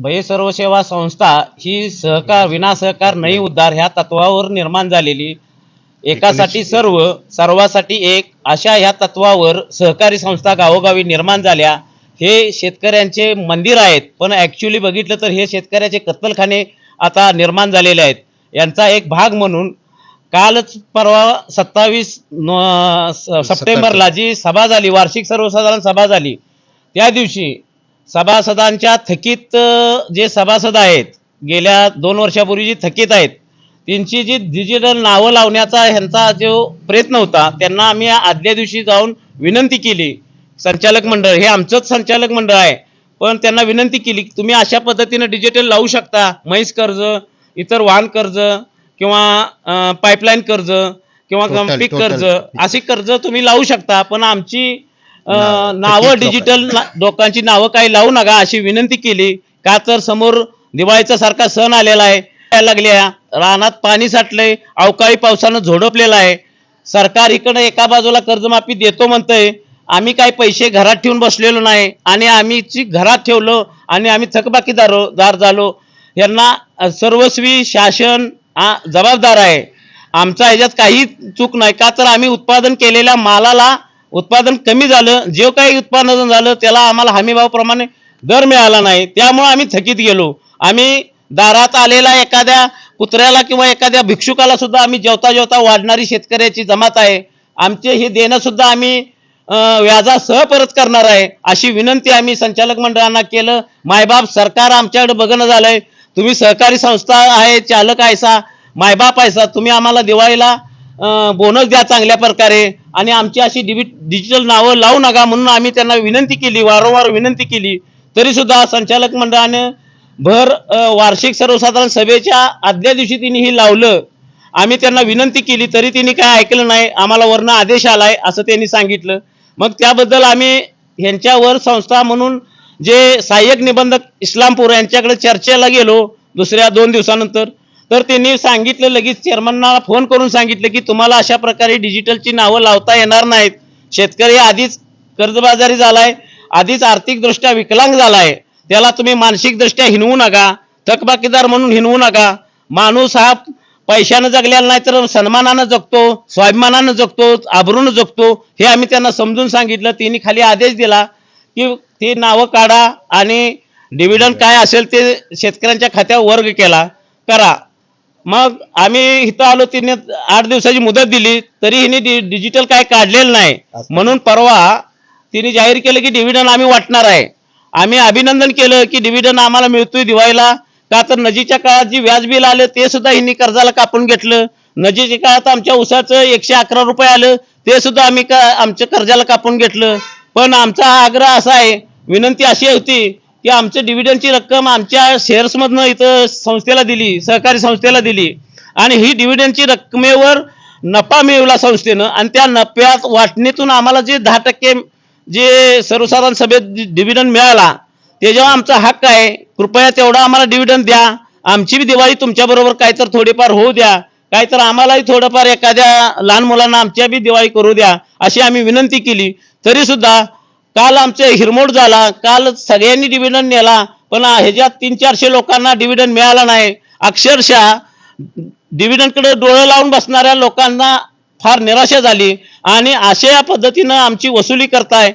भय सर्व सेवा संस्था ही सहकार विना सहकार नाही. उद्धार. ह्या तत्वावर निर्माण झालेली. एकासाठी सर्व सर्वासाठी एक अशा ह्या तत्वावर सहकारी संस्था गावोगावी निर्माण झाल्या. हे शेतकऱ्यांचे मंदिर आहेत. पण ॲक्च्युली बघितलं तर हे शेतकऱ्याचे कत्तलखाने आता निर्माण झालेले आहेत. यांचा एक भाग म्हणून कालच परवा सत्तावीस सप्टेंबरला जी सभा झाली वार्षिक सर्वसाधारण सभा झाली त्या दिवशी सभासदांच्या थकीत जे सभासद आहेत गेल्या दोन वर्षापूर्वी जी थकीत आहेत त्यांची जी डिजिटल नावं लावण्याचा ह्यांचा जो प्रयत्न होता त्यांना आम्ही आदल्या दिवशी जाऊन विनंती केली संचालक मंडळ हे आमचंच संचालक मंडळ आहे पण त्यांना विनंती केली की तुम्ही अशा पद्धतीने डिजिटल लावू शकता म्हैस कर्ज इतर वाहन कर्ज किंवा पाईपलाईन कर्ज किंवा पीक. कर्ज अशी कर्ज तुम्ही लावू शकता पण आमची नावं, डिजिटल लोकांची नावं काही लावू नका अशी विनंती केली. का तर समोर दिवाळीचा सारखा सण आलेला आहे. लागल्या रानात पाणी साठलंय. अवकाळी पावसानं झोडपलेलं आहे. सरकार इकडे एका बाजूला कर्जमाफी देतो म्हणतंय. आम्ही काही पैसे घरात ठेवून बसलेलो नाही. आणि आम्ही ची घरात ठेवलो आणि आम्ही थकबाकीदार दार झालो. यांना सर्वस्वी शासन जबाबदार आहे. आमचा ह्याच्यात काही चूक नाही. का तर आम्ही उत्पादन केलेल्या मालाला उत्पादन कमी झालं जे काही उत्पादन झालं त्याला आम्हाला हमीभावाप्रमाणे दर मिळाला नाही. त्यामुळे आम्ही थकीत गेलो. आम्ही दारात आलेला एखाद्या कुत्र्याला किंवा एखाद्या भिक्षुकाला सुद्धा आम्ही जेवता जेवता वाढणारी शेतकऱ्याची जमात आहे. आमचे हे देणं सुद्धा आम्ही व्याजासह परत करणार आहे. अशी विनंती आम्ही संचालक मंडळांना केलं. मायबाप सरकार आमच्याकडे बघणं झालंय. तुम्ही सहकारी संस्था आहे चालक आहेसा मायबाप आहेसा तुम्ही आम्हाला दिवाळीला बोनस द्या चांगल्या प्रकारे. आणि आमची अशी डिबि डिजिटल नावं लावू नका म्हणून आम्ही त्यांना विनंती केली वारंवार विनंती केली. तरी सुद्धा संचालक मंडळाने भर वार्षिक सर्वसाधारण सभेच्या आदल्या दिवशी तिने ही लावलं. आम्ही त्यांना विनंती केली तरी त्यांनी काय ऐकलं नाही आम्हाला वरनं आदेश आलाय असं त्यांनी सांगितलं. मग त्याबद्दल आम्ही ह्यांच्यावर संस्था म्हणून जे सहाय्यक निबंधक इस्लामपूर यांच्याकडे चर्चेला गेलो दुसऱ्या दोन दिवसानंतर. तर त्यांनी सांगितलं लगेच चेअरमनना फोन करून सांगितलं की तुम्हाला अशा प्रकारे डिजिटलची नावं लावता येणार नाहीत. शेतकरी आधीच कर्जबाजारी झालाय आधीच आर्थिकदृष्ट्या विकलांग झालाय. त्याला तुम्ही मानसिकदृष्ट्या हिनवू नका थकबाकीदार म्हणून हिनवू नका. माणूस हा पैशानं जगलेला नाही तर सन्मानानं जगतो स्वाभिमानानं जगतो आबरून जगतो हे आम्ही त्यांना समजून सांगितलं. त्यांनी खाली आदेश दिला की ती नावं काढा आणि डिव्हिडंड काय असेल ते शेतकऱ्यांच्या खात्यावर वर्ग केला. करा. मग आम्ही इथं आलो तिने आठ दिवसाची मुदत दिली तरी हिने डिजिटल काय काढलेलं नाही. म्हणून परवा तिने जाहीर केलं की डिव्हिडंड आम्ही वाटणार आहे. आम्ही अभिनंदन केलं की डिव्हिडंड आम्हाला मिळतोय दिवाळीला. का तर नजीकच्या काळात जी व्याज बिल आलं ते सुद्धा हिने कर्जाला कापून घेतलं. नजीकच्या काळात आमच्या उसाचं एकशे अकरा रुपये आलं ते सुद्धा आम्ही का आमच्या कर्जाला कापून घेतलं. पण आमचा आग्रह असा आहे विनंती अशी होती की आमच्या डिव्हिडंडची रक्कम आमच्या शेअर्समधनं इथं संस्थेला दिली सहकारी संस्थेला दिली. आणि ही डिव्हिडंडची रकमेवर नफा मिळवला संस्थेनं आणि त्या नफ्यात वाटणीतून आम्हाला जे दहा टक्के जे सर्वसाधारण सभेत डिव्हिडंड मिळाला त्याच्यावर आमचा हक्क आहे. कृपया तेवढा आम्हाला डिव्हिडंड द्या. आमची बी दिवाळी तुमच्याबरोबर काय तर थोडीफार होऊ द्या. काय तर आम्हालाही थोडंफार एखाद्या लहान मुलांना आमच्या बी दिवाळी करू द्या अशी आम्ही विनंती केली. तरी सुद्धा काल आमचे हिरमोड झाला काल सगळ्यांनी डिव्हिडंड नेला पण ह्याच्यात तीन चारशे लोकांना डिव्हिडंड मिळाला नाही. अक्षरशः डिव्हिडंडकडे डोळे लावून बसणाऱ्या लोकांना फार निराशा झाली. आणि अशा या पद्धतीनं आमची वसुली करताय.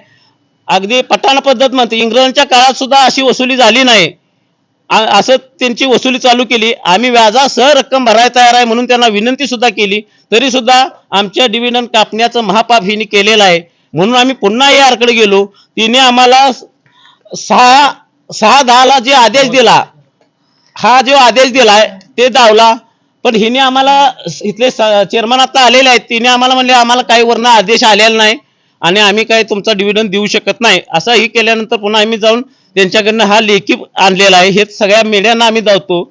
अगदी पठाण पद्धत म्हणते. इंग्रजांच्या काळात सुद्धा अशी वसुली झाली नाही. आ- असं त्यांची वसुली चालू केली. आम्ही व्याजासह रक्कम भरायला तयार आहे म्हणून त्यांना विनंती सुद्धा केली. तरी सुद्धा आमच्या डिव्हिडंड कापण्याचं महापाप हिने केलेलं आहे. म्हणून आम्ही पुन्हा यारकडे गेलो. तिने आम्हाला सहा सहा दहाला जे आदेश दिला हा जो आदेश दिलाय ते दावला. पण हिने आम्हाला इथले चेअरमन आता आलेले आहेत. तिने आम्हाला म्हणले आम्हाला काही वरनं आदेश आलेला नाही आणि आम्ही काही तुमचा डिव्हिडंड देऊ शकत नाही. असं ही केल्यानंतर पुन्हा आम्ही जाऊन त्यांच्याकडनं हा लेखी आणलेला आहे. हे सगळ्या मीडियांना आम्ही धावतो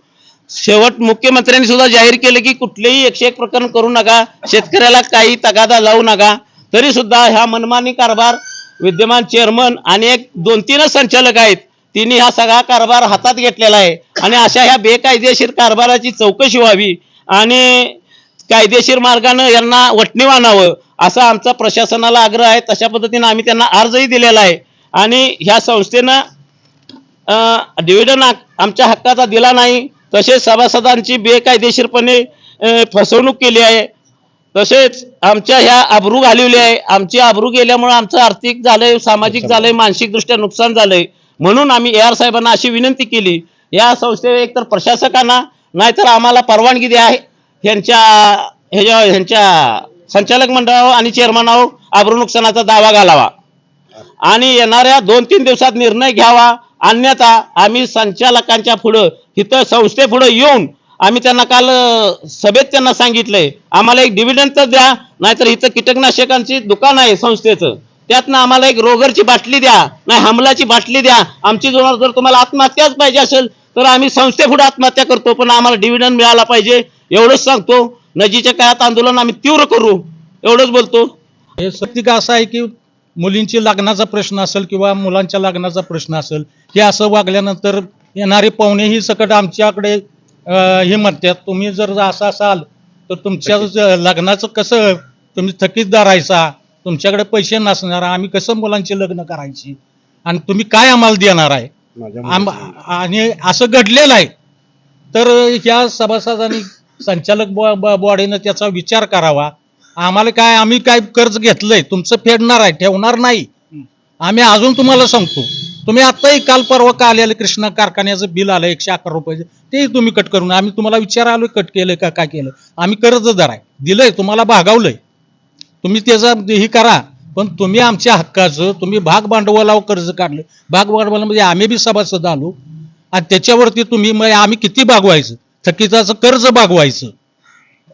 शेवट मुख्यमंत्र्यांनी सुद्धा जाहीर केलं की कुठलेही एकशे एक प्रकरण करू नका. शेतकऱ्याला काही तगादा लावू नका. तरी सुद्धा ह्या मनमानी कारभार विद्यमान चेअरमन आणि एक दोन तीनच संचालक आहेत तिने हा सगळा कारभार हातात घेतलेला आहे. आणि अशा ह्या बेकायदेशीर कारभाराची चौकशी व्हावी आणि कायदेशीर मार्गानं यांना वटणी आणावं असा आमचा प्रशासनाला आग्रह आहे. तशा पद्धतीनं आम्ही त्यांना अर्जही दिलेला आहे. आणि ह्या संस्थेनं डिव्हिडन आमच्या हक्काचा दिला नाही. तसेच सभासदांची बेकायदेशीरपणे फसवणूक केली आहे. तसेच आमच्या ह्या आबरू घालवली आहे. आमची आबरू गेल्यामुळे आमचं आर्थिक झालंय सामाजिक झालंय मानसिकदृष्ट्या नुकसान झालंय. म्हणून आम्ही ए आर साहेबांना अशी विनंती केली या संस्थेवर एकतर प्रशासकांना नाहीतर आम्हाला परवानगी द्या ह्यांच्या ह्याच्या ह्यांच्या संचालक मंडळावर आणि चेअरमनावर आबरू नुकसानाचा दावा घालावा. आणि येणाऱ्या दोन तीन दिवसात निर्णय घ्यावा. अन्यथा आम्ही संचालकांच्या पुढं इथं संस्थेपुढं येऊन आम्ही त्यांना काल सभेत त्यांना सांगितलंय आम्हाला एक डिव्हिडंड तर द्या नाहीतर इथं कीटकनाशकांची दुकान आहे संस्थेचं. त्यातनं आम्हाला एक रोगरची बाटली द्या नाही हमलाची बाटली द्या. आमची जर जर तुम्हाला आत्महत्याच पाहिजे असेल तर आम्ही संस्थेपुढे आत्महत्या करतो पण आम्हाला डिव्हिडंड मिळाला पाहिजे. एवढंच सांगतो नजीच्या काळात आंदोलन आम्ही तीव्र करू. एवढंच बोलतो. हे सत्य असं आहे की मुलींची लग्नाचा प्रश्न असेल किंवा मुलांच्या लग्नाचा प्रश्न असेल हे असं वागल्यानंतर येणारे पाहुणेही सकट आमच्याकडे अं, हे म्हणतात तुम्ही जर असं असाल तर तुमच्या ज- लग्नाचं कसं तुम्ही थकीत धरायचा तुमच्याकडे पैसे नसणार आम्ही कसं मुलांची लग्न करायची? आणि तुम्ही काय आम्हाला देणार आहे? आम- आणि असं घडलेलं आहे. तर ह्या सभासदांनी संचालक बॉ- बॉ- बॉडीनं त्याचा विचार करावा. आम्हाला काय आम्ही काय कर्ज घेतलंय तुमचं फेडणार आहे ठेवणार नाही. आम्ही अजून तुम्हाला सांगतो. तुम्ही आत्ताही काल परवा का आलेलं कृष्णा कारखान्याचं बिल आलं एकशे अकरा रुपयाचं तेही तुम्ही कट करून आम्ही तुम्हाला विचार आलोय कट केलं का काय केलं आम्ही कर्जदार आहे. दिलंय तुम्हाला भागावलंय. तुम्ही त्याचा हे करा. पण तुम्ही आमच्या हक्काचं तुम्ही भाग भांडवलावर कर्ज काढलं. भाग भांडवलामध्ये म्हणजे आम्ही बी सभासद आलो. आणि त्याच्यावरती तुम्ही मग आम्ही किती भागवायचं? थकीताचं कर्ज भागवायचं.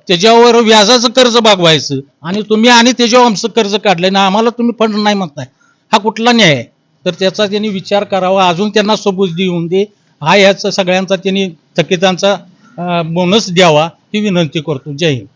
त्याच्यावर व्याजाचं कर्ज भागवायचं. आणि तुम्ही आणि त्याच्यावर आमचं कर्ज काढलंय. ना आम्हाला तुम्ही फंड नाही म्हणताय. हा कुठला न्याय आहे? तर त्याचा त्यांनी विचार करावा. अजून त्यांना सबूत देऊन दे. हा याचा सगळ्यांचा त्यांनी थकितांचा बोनस द्यावा ही विनंती करतो. जय हिंद.